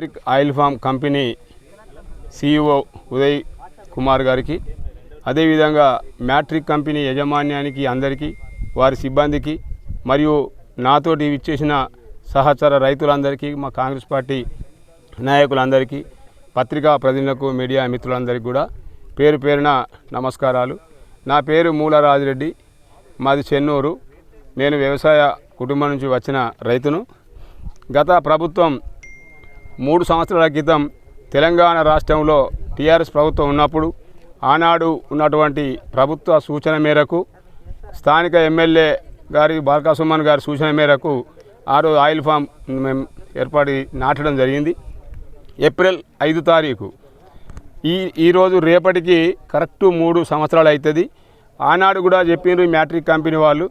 Trick oil farm company CEO Uday Kumar గారికి అదేవిధంగా matric company యజమాన్యానికి అందరికీ వారి సిబ్బందికి మరియు నాతోటి ఇచ్చేసిన సహచర రైతులందరికీ మా కాంగ్రెస్ పార్టీ నాయకులందరికీ పత్రికా ప్రతినిధులకు మీడియా మిత్రులందరికీ కూడా పేరు పేరున నమస్కారాలు. నా పేరు మూలరాజిరెడ్డి మాది చెన్నూరు. నేను వ్యవసాయ కుటుంబం నుంచి వచ్చిన రైతును. గత ప్రభుత్వం మూడు సంవత్సరాల క్రితం తెలంగాణ రాష్ట్రంలో టీఆర్ఎస్ ప్రభుత్వం ఉన్నప్పుడు ఆనాడు ఉన్నటువంటి ప్రభుత్వ సూచన మేరకు స్థానిక ఎమ్మెల్యే గారి బాల్కా సుమన్ గారి సూచన మేరకు ఆ రోజు ఆయిల్ ఫామ్ మేము ఏర్పాటు నాటడం జరిగింది. ఏప్రిల్ ఐదు తారీఖు. ఈ ఈరోజు రేపటికి కరెక్ట్ మూడు సంవత్సరాలు అవుతుంది ఆనాడు కూడా చెప్పిండ్రు మ్యాట్రిక్ కంపెనీ వాళ్ళు.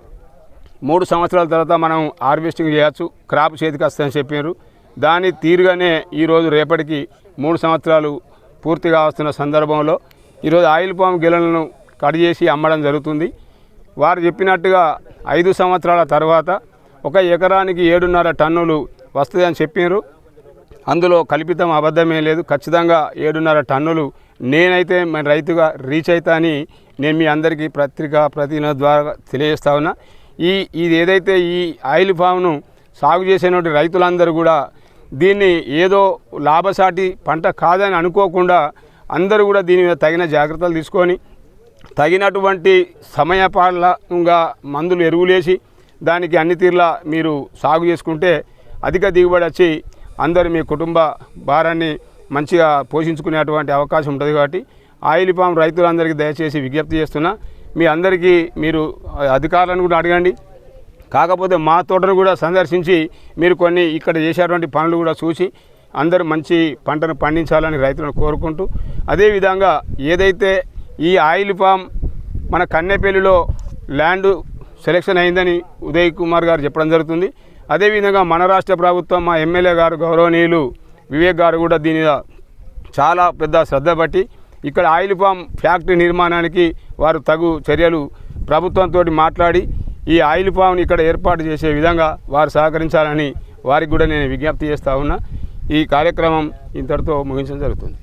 మూడు సంవత్సరాల తర్వాత మనం హార్వెస్టింగ్ చేయొచ్చు క్రాప్ చేతికి వస్తుందని చెప్పారు దాని తీరుగానే ఈరోజు రేపటికి మూడు సంవత్సరాలు పూర్తిగా వస్తున్న సందర్భంలో ఈరోజు ఆయిల్ పామ్ గిన్నెలను కట్ చేసి అమ్మడం జరుగుతుంది. వారు చెప్పినట్టుగా ఐదు సంవత్సరాల తర్వాత ఒక ఎకరానికి ఏడున్నర టన్నులు వస్తుందని చెప్పారు అందులో కల్పితం అబద్ధమే లేదు. ఖచ్చితంగా ఏడున్నర టన్నులు నేనైతే మన రైతుగా రీచ్ అవుతా అని నేను మీ అందరికీ పత్రికా ప్రతినిధుల ద్వారా తెలియజేస్తా ఉన్నా. ఈ ఇది ఏదైతే ఈ ఆయిల్ ఫామ్ను సాగు చేసేటువంటి రైతులందరూ కూడా దీన్ని ఏదో లాభసాటి పంట కాదని అనుకోకుండా అందరూ కూడా దీని మీద తగిన జాగ్రత్తలు తీసుకొని తగినటువంటి సమయపాలంగా మందులు ఎరువులేసి దానికి అన్ని తీర్లా మీరు సాగు చేసుకుంటే అధిక దిగుబడి వచ్చి అందరూ మీ కుటుంబ భారాన్ని మంచిగా పోషించుకునేటువంటి అవకాశం ఉంటుంది కాబట్టి ఆయిల్ పామ్ రైతులందరికీ దయచేసి విజ్ఞప్తి చేస్తున్నా. మీ అందరికీ మీరు అధికారులను కూడా అడగండి. కాకపోతే మా తోటను కూడా సందర్శించి మీరు కొన్ని ఇక్కడ చేసేటువంటి పనులు కూడా చూసి అందరూ మంచి పంటను పండించాలని రైతులను కోరుకుంటూ అదేవిధంగా ఏదైతే ఈ ఆయిల్ ఫామ్ మన కన్నెపల్లిలో ల్యాండ్ సెలెక్షన్ అయిందని ఉదయ్ కుమార్ గారు చెప్పడం జరుగుతుంది. అదేవిధంగా మన రాష్ట్ర ప్రభుత్వం మా ఎమ్మెల్యే గారు గౌరవనీయులు వివేక్ గారు కూడా దీని చాలా పెద్ద శ్రద్ధ పట్టి ఇక్కడ ఆయిల్ ఫామ్ ఫ్యాక్టరీ నిర్మాణానికి వారు తగు చర్యలు ప్రభుత్వంతో మాట్లాడి ఈ ఆయిల్ ఫామ్ని ఇక్కడ ఏర్పాటు చేసే విధంగా వారు సహకరించాలని వారికి కూడా నేను విజ్ఞప్తి చేస్తా ఉన్నా. ఈ కార్యక్రమం ఇంతటితో ముగించడం జరుగుతుంది.